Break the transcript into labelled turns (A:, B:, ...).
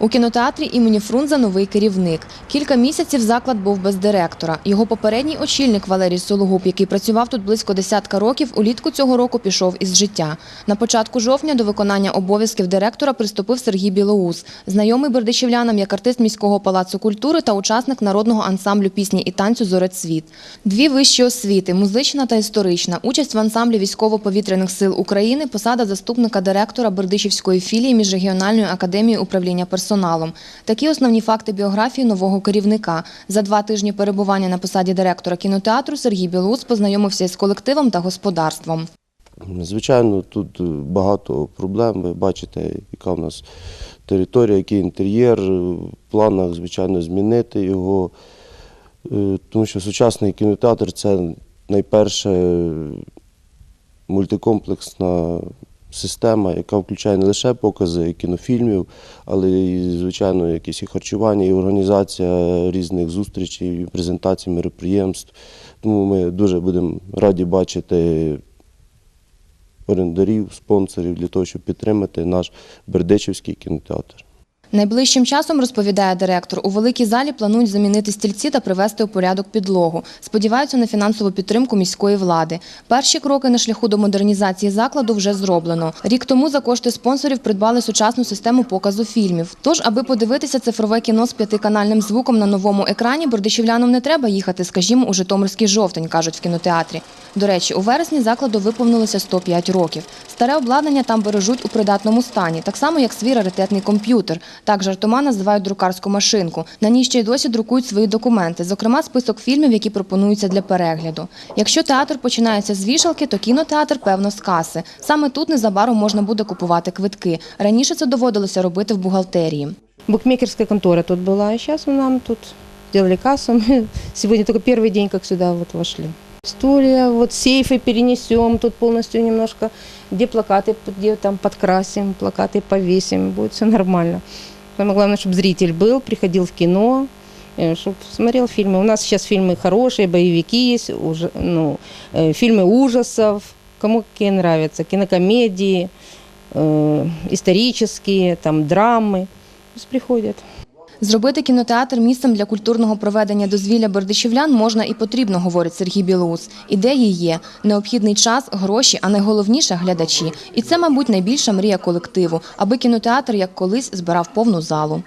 A: У кінотеатрі імені Фрунзе новий керівник. Кілька місяців заклад був без директора. Його попередній очільник Валерій Сологуб, який працював тут близько десятка років, улітку цього року пішов із життя. На початку жовтня до виконання обов'язків директора приступив Сергій Білоус, знайомий бердичівлянам як артист міського палацу культури та учасник народного ансамблю пісні і танцю Зорецвіт. Дві вищі освіти музична та історична, участь в ансамблі військово-повітряних сил України, посада заступника директора Бердичівської філії міжрегіональної академії управління персоналом. Такі основні факти біографії нового керівника. За два тижні перебування на посаді директора кінотеатру Сергій Білоус познайомився із колективом та господарством.
B: Звичайно, тут е, багато проблем. Ви бачите, яка в нас територія, який інтер'єр. В планах, звичайно, змінити його. Е, Тому що сучасний кінотеатр це найперше мультикомплексна система, яка включає не лише покази кінофільмів, але і, звичайно, якісь і харчування, і організація різних зустрічей, і презентацій, мероприємств. Тому ми дуже будемо раді бачити орендарів, спонсорів для того, щоб підтримати наш Бердичівський кінотеатр.
A: Найближчим часом, розповідає директор, у великій залі планують замінити стільці та привести у порядок підлогу. Сподіваються на фінансову підтримку міської влади. Перші кроки на шляху до модернізації закладу вже зроблено. Рік тому за кошти спонсорів придбали сучасну систему показу фільмів. Тож, аби подивитися цифрове кіно з п'ятиканальним звуком на новому екрані, бердичівлянам не треба їхати, скажімо, у Житомирський жовтень, кажуть в кінотеатрі. До речі, у вересні закладу виповнилося 105 років. Старе обладнання там бережуть у придатному стані, так само як свій раритетний комп'ютер. Так жартома називають друкарську машинку. На ній ще й досі друкують свої документи, зокрема список фільмів, які пропонуються для перегляду. Якщо театр починається з вішалки, то кінотеатр певно з каси. Саме тут незабаром можна буде купувати квитки. Раніше це доводилося робити в бухгалтерії.
C: Букмекерская контора тут была, а сейчас нам тут сделали кассу. Мы сегодня только первый день, как сюда вот вошли. Стулья, вот сейфы перенесем тут полностью немножко, где плакаты, где там подкрасим, плакаты повесим, будет все нормально. Самое главное, чтобы зритель был, приходил в кино, чтобы смотрел фильмы. У нас сейчас фильмы хорошие, боевики есть, уже, ну, э, фильмы ужасов, кому какие нравятся, кинокомедии, э, исторические, там драмы. Пусть приходят.
A: Зробити кінотеатр місцем для культурного проведення дозвілля бердичівлян можна і потрібно, говорить Сергій Білоус. Ідеї є. Необхідний час, гроші, а найголовніше – глядачі. І це, мабуть, найбільша мрія колективу, аби кінотеатр, як колись, збирав повну залу.